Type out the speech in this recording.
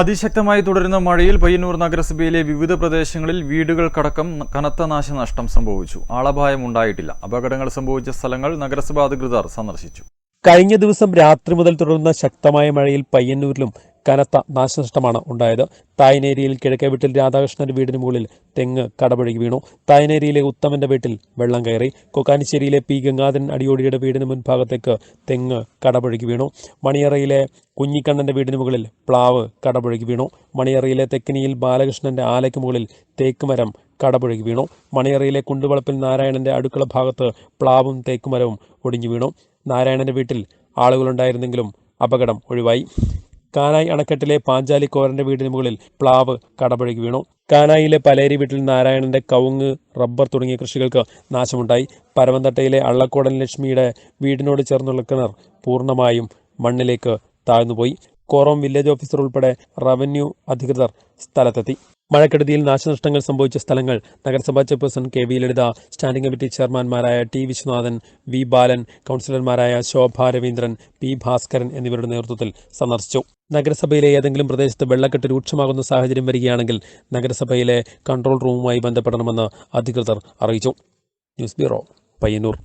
അതിശക്തമായി തുടരുന്ന മഴയിൽ പയ്യന്നൂർ നഗരസഭയിലെ വിവിധ പ്രദേശങ്ങളിൽ വീടുകൾക്കടക്കം കനത്ത നാശനഷ്ടം സംഭവിച്ചു. ആളപായം ഉണ്ടായിട്ടില്ല. അപകടങ്ങൾ സംഭവിച്ച സ്ഥലങ്ങൾ നഗരസഭാ അധികൃതർ സന്ദർശിച്ചു. കഴിഞ്ഞ ദിവസം രാത്രി മുതൽ തുടർന്ന ശക്തമായ മഴയിൽ പയ്യന്നൂരിലും കനത്ത നാശനഷ്ടമാണ് ഉണ്ടായത്. തായനേരിയിൽ കിഴക്കേ വീട്ടിൽ രാധാകൃഷ്ണന്റെ വീടിന് മുകളിൽ തെങ്ങ് കടപുഴകി വീണു. തായനേരിയിലെ ഉത്തമന്റെ വീട്ടിൽ വെള്ളം കയറി. കൊക്കാനിശ്ശേരിയിലെ പി. ഗംഗാധരൻ അടിയോടിയുടെ വീടിന് മുൻഭാഗത്തേക്ക് തെങ്ങ് കടപുഴകി വീണു. മണിയറയിലെ കുഞ്ഞിക്കണ്ണന്റെ വീടിന് മുകളിൽ പ്ലാവ് കടപുഴകി വീണു. മണിയറയിലെ തെക്കിനിയിൽ ബാലകൃഷ്ണന്റെ ആലയ്ക്ക് മുകളിൽ തേക്കുമരം കടപുഴകി വീണു. മണിയറയിലെ കുണ്ടുവളപ്പിൽ നാരായണന്റെ അടുക്കള ഭാഗത്ത് പ്ലാവും തേക്കുമരവും ഒടിഞ്ഞു വീണു. നാരായണന്റെ വീട്ടിൽ ആളുകളുണ്ടായിരുന്നെങ്കിലും അപകടം ഒഴിവായി. കാനായി അണക്കെട്ടിലെ പാഞ്ചാലി കോരന്റെ വീടിന് മുകളിൽ പ്ലാവ് കടപുഴകി വീണു. കാനായിലെ പലേരി വീട്ടിൽ നാരായണന്റെ കവുങ്ങ് റബ്ബർ തുടങ്ങിയ കൃഷികൾക്ക് നാശമുണ്ടായി. പരമന്തട്ടയിലെ അള്ളക്കോടൻ ലക്ഷ്മിയുടെ വീടിനോട് ചേർന്നുള്ള കിണർ പൂർണമായും മണ്ണിലേക്ക് താഴ്ന്നുപോയി. കോറോം വില്ലേജ് ഓഫീസർ ഉൾപ്പെടെ റവന്യൂ അധികൃതർ സ്ഥലത്തെത്തി. മഴക്കെടുതിയിൽ നാശനഷ്ടങ്ങൾ സംഭവിച്ച സ്ഥലങ്ങൾ നഗരസഭാ chairperson K V Lalitha standing committee ചെയർമാൻമാരായ T Viswanathan V Balan കൗൺസിലർമാരായ ശോഭ രവീന്ദ്രൻ പി ഭാസ്കരൻ എന്നിവരുടെ നേതൃത്വത്തിൽ സന്ദർശിച്ചു. നഗരസഭയിലെ ഏതെങ്കിലും പ്രദേശത്ത് വെള്ളക്കെട്ട് രൂക്ഷമാകുന്ന സാഹചര്യം വരികയാണെങ്കിൽ നഗരസഭയിലെ കൺട്രോൾ റൂമുമായി ബന്ധപ്പെടണമെന്ന് അധികൃതർ അറിയിച്ചു. News bureau Payyanur.